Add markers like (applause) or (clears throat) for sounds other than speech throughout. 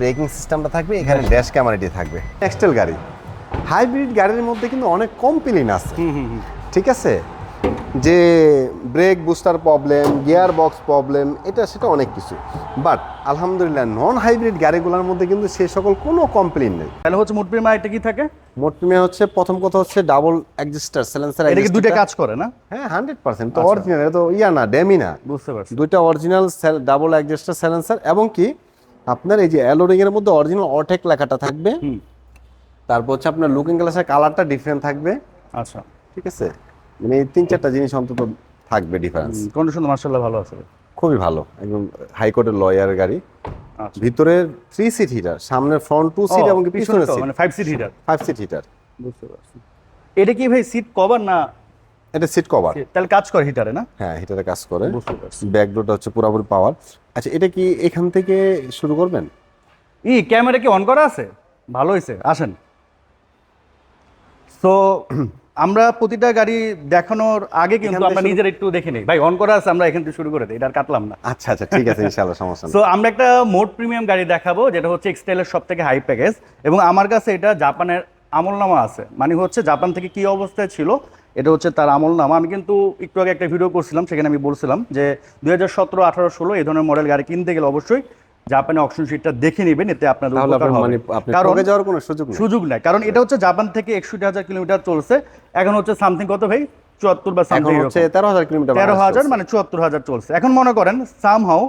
Breaking সিস্টেমটা থাকবে এখানে ড্যাশ ক্যামেরাটি থাকবে। এক্সটেল গাড়ি। হাইব্রিড গাড়ির মধ্যে কিন্তু অনেক কমপ্লেন আছে। ঠিক আছে? যে brake booster problem gear box problem এটা সেটা অনেক কিছু। বাট আলহামদুলিল্লাহ নন হাইব্রিড গাড়িগুলোর মধ্যে কিন্তু সে সকল কোনো কমপ্লেন নেই। তাহলে হচ্ছে মোট প্রিমিয়াম এটা কি থাকে? মোট প্রিমিয়াম হচ্ছে প্রথম কথা হচ্ছে ডাবল অ্যাডজাস্টার সাইলেন্সার এটা কি দুইটা কাজ করে না? হ্যাঁ হান্ড্রেড পার্সেন্ট তো অরিজিনাল এটা তো ইয়া না ড্যামি না। বুঝতে পারছি। দুইটা অরিজিনাল ডাবল অ্যাডজাস্টার সাইলেন্সার এবং কি? আপনার এই যে অ্যালোরিং এর মধ্যে অরিজিনাল অটেক লেখাটা থাকবে। তারপর হচ্ছে আপনার লুকিং গ্লাসের কালারটা ডিফারেন্ট থাকবে। আচ্ছা। ঠিক আছে? মানে এই তিন চারটা জিনিস অন্তত থাকবে ডিফারেন্স কন্ডিশন মার্শাল্লাহ ভালো আছে। খুবই ভালো একদম হাইকোর্টের লয়ার গাড়ি। আচ্ছা। ভিতরে থ্রি সিট হিটার সামনে ফ্রন্ট টু সিট এবং পিছনে সিট মানে five seat heater five seat heater বুঝতে পারছি। এটা কি ভাই সিট কভার না এটা সিট কভার তাহলে কাজ করে হিটারে না? হ্যাঁ হিটারে কাজ করে। ব্যাক ডোরটা হচ্ছে পুরোপুরি পাওয়ার আচ্ছা এটা কি এখান থেকে শুরু করবেন? ই ক্যামেরা কি অন করা আছে? ভালো হয়েছে আসেন। তো (clears throat) আমরা প্রতিটা গাড়ি দেখানোর আগে কিন্তু আমরা নিজের একটু দেখে নিই। ভাই অন করা আছে আমরা এখান থেকে শুরু করে দিই এটা আর কাটলাম না। আচ্ছা আচ্ছা ঠিক আছে ইনশাআল্লাহ সমস্যা নেই। সো আমরা একটা মোট প্রিমিয়াম গাড়ি দেখাবো যেটা হচ্ছে এক্সটেলের সব থেকে হাই প্যাকেজ এবং আমার কাছে এটা জাপানের আমলনামা আছে। মানে হচ্ছে জাপান থেকে কি অবস্থায় ছিল? এটা হচ্ছে তার আমলনামা আমি কিন্তু একটু আগে একটা ভিডিও করছিলাম সেখানে আমি বলছিলাম যে দুই হাজার সতেরো আঠারো ষোলো এই ধরনের মডেল গাড়ি কিনতে গেলে অবশ্যই জাপানে অপশন শিটটা দেখে নেবেন এতে আপনাদের উপকার আপনার হবে। কারণ যাওয়ার কোনো সুযোগ নেই। সুযোগ নাই। কারণ এটা হচ্ছে জাপান থেকে একষট্টি হাজার কিলোমিটার চলছে। এখন হচ্ছে সামথিং কত ভাই? চুয়াত্তর বা সামথিং হচ্ছে তেরো হাজার কিলোমিটার তেরো হাজার মানে চুয়াত্তর হাজার চলছে। এখন মনে করেন সামহাও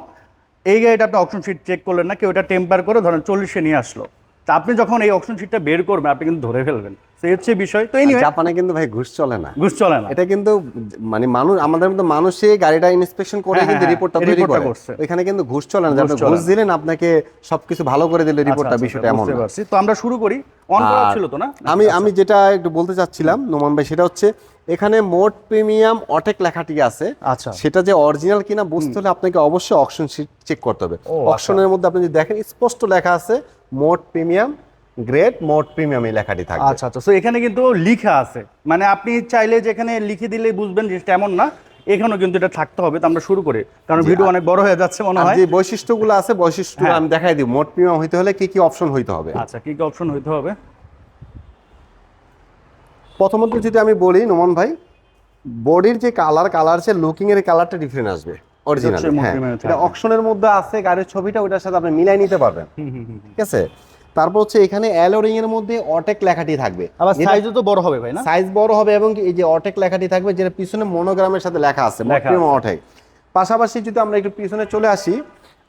এই গাড়িটা আপনি অপশন শিট চেক করলেন না কেউ এটা টেম্পার করে ধরেন চল্লিশে নিয়ে আসলো। তা আপনি যখন এই অপশন শিটটা বের করবেন আপনি কিন্তু ধরে ফেলবেন। সেই হচ্ছে বিষয় তো এনিওয়ে জাপানে কিন্তু ভাই ঘুষ চলে না। ঘুষ চলে না। এটা কিন্তু মানে মানুষ আমাদের মতো মানুষই গাড়িটা ইনস্পেকশন করে হ্যাঁ, কিন্তু হ্যাঁ, রিপোর্টটা হ্যাঁ, তৈরি করে। এখানে কিন্তু ঘুষ চলে না। যে আপনি ঘুষ দিলেন আপনাকে সবকিছু ভালো করে দিলে রিপোর্টটা আচ্ছা, বিষয়টা আচ্ছা, এমন বুঝতে না। পারছি। তো আমরা শুরু করি। অন করা ছিল তো না? আমি আমি যেটা একটু বলতে চাচ্ছিলাম নোমান ভাই সেটা হচ্ছে এখানে মোট প্রিমিয়াম অটেক লেখাটি আছে। আচ্ছা। সেটা যে অরিজিনাল কিনা বুঝতে হলে আপনাকে অবশ্যই অকশন শিট চেক করতে হবে। আচ্ছা। অকশনের মধ্যে আপনি যদি দেখেন স্পষ্ট লেখা আছে মোট প্রিমিয়াম গ্রেড মোট প্রিমিয়াম এই লেখাটি থাকবে। আচ্ছা আচ্ছা। তো এখানে কিন্তু লিখা আছে। মানে আপনি চাইলে যেখানে লিখে দিলে বুঝবেন যে তেমন না এখানেও কিন্তু এটা থাকতে হবে। তো আমরা শুরু করি। কারণ ভিডিও অনেক বড় হয়ে যাচ্ছে মনে হয়। যে বৈশিষ্ট্যগুলো আছে বৈশিষ্ট্য হ্যাঁ। আমি দেখাই দিই মোট প্রিমিয়াম হইতে হলে কি কি অপশন হইতে হবে? আচ্ছা কি কি অপশন হইতে হবে? প্রথমত যদি আমি বলি নোমান ভাই বডির যে কালার কালার আছে লুকিং এর কালারটা ডিফারেন্ট আসবে। অরিজিনাল হ্যাঁ এটা অকশনের মধ্যে আছে গাড়ির ছবিটা ওটার সাথে আপনি মিলাই নিতে পারবেন। ঠিক আছে? তারপর হচ্ছে এখানে অ্যালোরিং এর মধ্যে অটেক লেখাটি থাকবে। আবার সাইজও তো বড় হবে ভাই না? সাইজ বড় হবে এবং এই যে অটেক লেখাটি থাকবে যেটা পিছনে মনোগ্রামের সাথে লেখা আছে। অটেক। পাশাপাশি যদি আমরা একটু পিছনে চলে আসি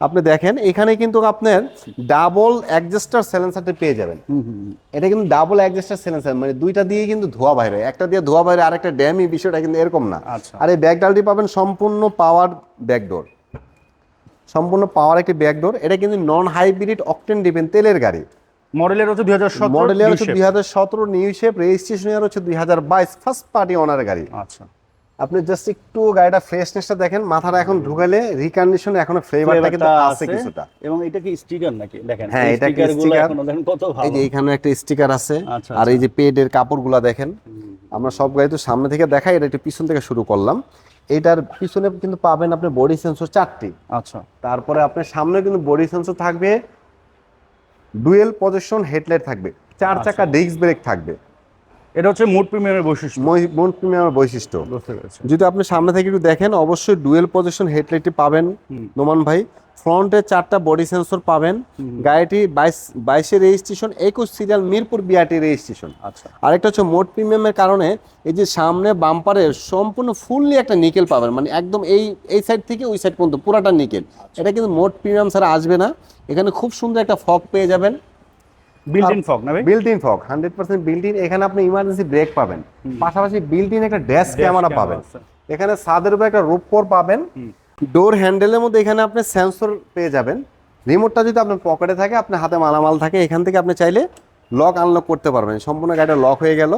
আপনি দেখেন এখানে কিন্তু আপনার ডাবল অ্যাডজাস্টার সাইলেন্সারটা পেয়ে যাবেন। এটা কিন্তু ডাবল অ্যাডজাস্টার সেলেন্সার মানে দুইটা দিয়ে কিন্তু ধোয়া বাইরে। একটা দিয়ে ধোয়া বাইরে আরেকটা ড্যামি বিষয়টা কিন্তু এরকম না। আচ্ছা। আর এই ব্যাকডালটি পাবেন সম্পূর্ণ পাওয়ার ব্যাকডোর সম্পূর্ণ পাওয়ার একটি ব্যাকডোর এটা কিন্তু নন হাইব্রিড অকটেন ডিপেন তেলের গাড়ি। মডেলের হচ্ছে দুই হাজার মডেল ইয়ার হচ্ছে দুই হাজার সতেরো নিউ শেপ রেজিস্ট্রেশন হচ্ছে দুই হাজার বাইশ ফার্স্ট পার্টি অনার গাড়ি। আচ্ছা। আপনি জাস্ট একটু গাড়িটা ফ্রেশনেসটা দেখেন মাথাটা এখন ঢুকালে রিকন্ডিশন এখনও ফ্লেভারটা কিন্তু আছে কিছুটা। এবং এটা কি স্টিকার নাকি? দেখেন হ্যাঁ, এটা। এখনও দেখেন কত এই যে এখানে একটা স্টিকার আছে আচ্ছা, আর এই যে পেডের কাপড়গুলা দেখেন আমরা সব গাড়ি তো সামনে থেকে দেখাই এটা একটু পিছন থেকে শুরু করলাম। এটার পিছনে কিন্তু পাবেন আপনি বডি সেন্সর চারটি। আচ্ছা। তারপরে আপনার সামনে কিন্তু বডি সেন্সর থাকবে ডুয়েল পজিশন হেডলাইট থাকবে চার আচ্ছা। চাকা ডিস্ক ব্রেক থাকবে। এটা হচ্ছে মোট প্রিমিয়ামের বৈশিষ্ট্য। মোট প্রিমিয়ামের বৈশিষ্ট্য। যদি আপনি সামনে থেকে একটু দেখেন অবশ্যই ডুয়েল পজিশন হেডলাইটটি পাবেন নোমান ভাই। ফ্রন্টে চারটা বডি সেন্সর পাবেন। গাড়িটি বাইশ বাইশের রেজিস্ট্রেশন একুশ সিরিয়াল মিরপুর বিআরটি রেজিস্ট্রেশন। আচ্ছা। আরেকটা হচ্ছে মোট প্রিমিয়ামের কারণে এই যে সামনে বাম্পারে সম্পূর্ণ ফুললি একটা নিকেল পাবেন। মানে একদম এই এই সাইড থেকে ওই সাইড পর্যন্ত পুরাটা নিকেল। এটা কিন্তু মোট প্রিমিয়াম ছাড়া আসবে না। এখানে খুব সুন্দর একটা ফগ পেয়ে যাবেন। বিল্ট ইন ফগ না ভাই? Built in fog hundred percent built in এখানে আপনি ইমার্জেন্সি ব্রেক পাবেন। পাশাপাশি বিল্ট ইন একটা ড্যাশ ক্যামেরা পাবেন। এখানে উপরে একটা রূপকর পাবেন। ডোর হ্যান্ডেলের মধ্যে এখানে আপনি সেন্সর পেয়ে যাবেন। রিমোটটা যদি আপনার পকেটে থাকে আপনার হাতে মালামাল থাকে এখান থেকে আপনি চাইলে লক আনলক করতে পারবেন। সম্পূর্ণ গাড়িটা লক হয়ে গেল।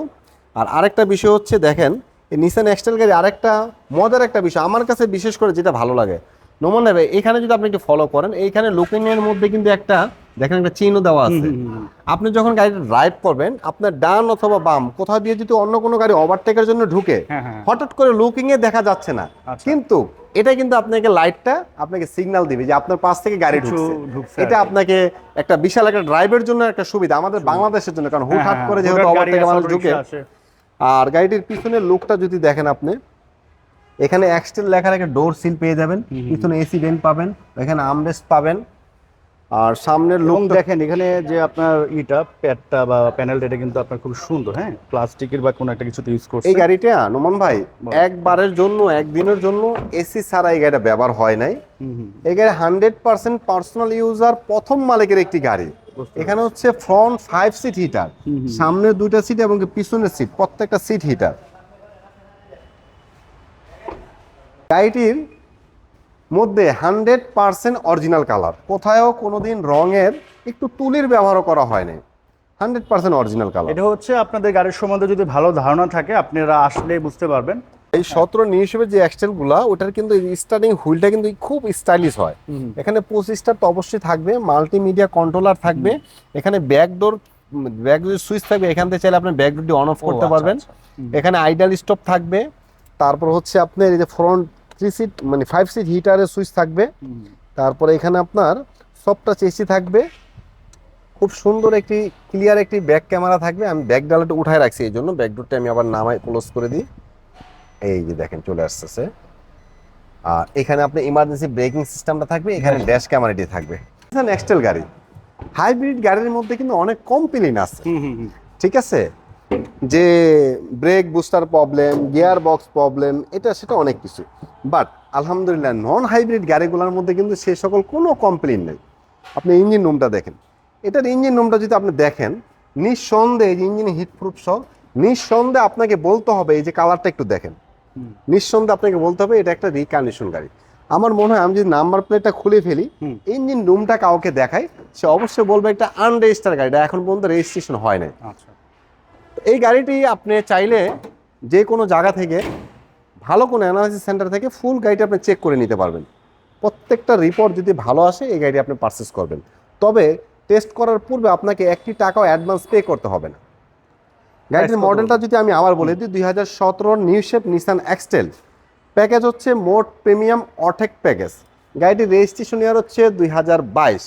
আর আরেকটা বিষয় হচ্ছে দেখেন এই নিসান এক্সটেল গাড়ি আরেকটা মজার একটা বিষয়। আমার কাছে বিশেষ করে যেটা ভালো লাগে নমন নেবে এখানে যদি আপনি একটু ফলো করেন এইখানে লুকিং এর মধ্যে কিন্তু একটা দেখেন একটা চিহ্ন দেওয়া আছে। আপনি যখন গাড়িটা ড্রাইভ করবেন আপনার ডান অথবা বাম কোথাও দিয়ে যদি অন্য কোনো গাড়ি ওভারটেকের জন্য ঢুকে হ্যাঁ, হ্যাঁ। হঠাৎ করে লুকিং এ দেখা যাচ্ছে না। আচ্ছা। কিন্তু এটা কিন্তু আপনাকে লাইটটা আপনাকে সিগন্যাল দিবে যে আপনার পাশ থেকে গাড়ি ঢুকছে। এটা আপনাকে একটা বিশাল একটা ড্রাইভের জন্য একটা সুবিধা আমাদের বাংলাদেশের জন্য কারণ হুটহাট হ্যাঁ, করে হ্যাঁ, যেহেতু হুটহাট ওভারটেকে মানুষ ঢুকে। আর গাড়িটির পিছনের লুকটা যদি দেখেন আপনি এখানে এক্সটেল লেখার একটা ডোর সিল পেয়ে যাবেন। পিছনে এসি ভেন্ট পাবেন এখানে আমরেস্ট পাবেন। আর সামনের লুক দেখেন এখানে যে আপনার ইটা প্যাডটা বা প্যানেলটা এটা কিন্তু আপনার খুব সুন্দর হ্যাঁ? প্লাস্টিকের বা কোনো একটা কিছুতে ইউজ করছে এই গাড়িটা নোমান ভাই একবারের জন্য একদিনের জন্য এসি ছাড়া এই গাড়িটা ব্যবহার হয় নাই। এই গাড়ি হান্ড্রেড পার্সেন্ট পার্সোনাল ইউজার প্রথম মালিকের একটি গাড়ি। এখানে হচ্ছে ফ্রন্ট ফাইভ সিট হিটার সামনের দুইটা সিট এবং পিছনের সিট প্রত্যেকটা সিট হিটার গাড়িটির মধ্যে হান্ড্রেড পার্সেন্ট অরিজিনাল কালার। কোথাও কোনোদিন রঙের একটু তুলির ব্যবহারও করা হয়নি। Hundred percent original colour. এটা হচ্ছে আপনাদের গাড়ির সম্বন্ধে যদি ভালো ধারণা থাকে আপনারা আসলে বুঝতে পারবেন। এই সতেরো নিউশেপের যে এক্সটেলগুলা ওটার কিন্তু স্টার্টিং হুইলটা কিন্তু খুব স্টাইলিশ হয়। এখানে পঁচিশটা তো অবশ্যই থাকবে মাল্টিমিডিয়া কন্ট্রোলার থাকবে এখানে ব্যাকডোর ব্যাকডোর সুইচ থাকবে এখান থেকে চাইলে আপনি ব্যাকডোরটি অন অফ করতে আচ্ছা, পারবেন। আচ্ছা। এখানে আইডাল স্টপ থাকবে। তারপর হচ্ছে আপনার এই যে ফ্রন্ট থ্রি সিট মানে ফাইভ সিট হিটারের সুইচ থাকবে। তারপরে এখানে আপনার সবটা চেসি থাকবে। খুব সুন্দর একটি ক্লিয়ার একটি ব্যাক ক্যামেরা থাকবে। আমি ব্যাক ডালাটা উঠায় রাখছি এই জন্য। ব্যাক ডোরটা আমি আবার নামাই ক্লোজ করে দিই। এই যে দেখেন চলে আসতেছে। আর এখানে আপনি ইমার্জেন্সি ব্রেকিং সিস্টেমটা থাকবে। এখানে ড্যাশ ক্যামেরাটি থাকবে। নেক্সটেল গাড়ি। হাইব্রিড গাড়ির মধ্যে কিন্তু অনেক কমপ্লেন আছে। হুম, হুম, হুম। ঠিক আছে? যে brake booster problem gear box problem এটা সেটা অনেক কিছু। বাট আলহামদুলিল্লাহ নন হাইব্রিড গাড়িগুলোর মধ্যে কিন্তু সে সকল কোনো কমপ্লেন নেই। আপনি ইঞ্জিন রুমটা দেখেন। এটার ইঞ্জিন রুমটা যদি আপনি দেখেন নিঃসন্দেহে ইঞ্জিন হিট প্রুফ সহ নিঃসন্দেহে আপনাকে বলতে হবে এই যে কালারটা একটু দেখেন। নিঃসন্দেহে আপনাকে বলতে হবে এটা একটা রিকন্ডিশন গাড়ি। আমার মনে হয় আমি যদি নাম্বার প্লেটটা খুলে ফেলি ইঞ্জিন রুমটা কাউকে দেখাই সে অবশ্যই বলবে একটা আনরেজিস্টার গাড়িটা এখন পর্যন্ত রেজিস্ট্রেশন হয় নাই। আচ্ছা। এই গাড়িটি আপনি চাইলে যে কোনো জায়গা থেকে ভালো কোনো অ্যানালাইসিস সেন্টার থেকে ফুল গাড়িটি আপনি চেক করে নিতে পারবেন। প্রত্যেকটা রিপোর্ট যদি ভালো আসে এই গাড়িটি আপনি পারচেস করবেন। তবে টেস্ট করার পূর্বে আপনাকে একটি টাকাও অ্যাডভান্স পে করতে হবে না। গাড়িটির মডেলটা যদি আমি আবার বলে দিই দুই হাজার সতেরোর new shape Nissan X Trail package হচ্ছে মোট প্রিমিয়াম অটেক প্যাকেজ গাড়িটির রেজিস্ট্রেশন ইয়ার হচ্ছে দুই হাজার বাইশ।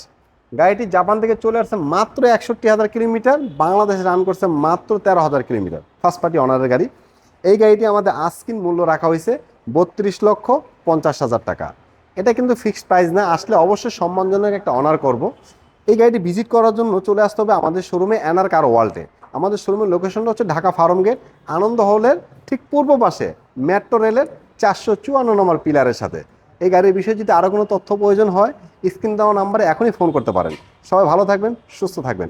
গাড়িটি জাপান থেকে চলে আসছে মাত্র একষট্টি হাজার কিলোমিটার, বাংলাদেশে রান করছে মাত্র তেরো হাজার কিলোমিটার। ফার্স্ট পার্টি অনারের গাড়ি। এই গাড়িটি আমাদের আস্কিন মূল্য রাখা হয়েছে বত্রিশ লক্ষ পঞ্চাশ হাজার টাকা। এটা কিন্তু ফিক্সড প্রাইস না, আসলে অবশ্যই সম্মানজনক একটা অনার করব। এই গাড়িটি ভিজিট করার জন্য চলে আসতে হবে আমাদের শোরুমে এনার কার ওয়ার্ল্ডে আমাদের শোরুমের লোকেশনটা হচ্ছে ঢাকা ফার্ম গেট আনন্দ হলের ঠিক পূর্ব পাশে মেট্রো রেলের চারশো চুয়ান্ন নম্বর পিলারের সাথে। এই গাড়ির বিষয়ে যদি আরও কোনো তথ্য প্রয়োজন হয় স্ক্রিন দেওয়া নাম্বারে এখনই ফোন করতে পারেন। সবাই ভালো থাকবেন, সুস্থ থাকবেন।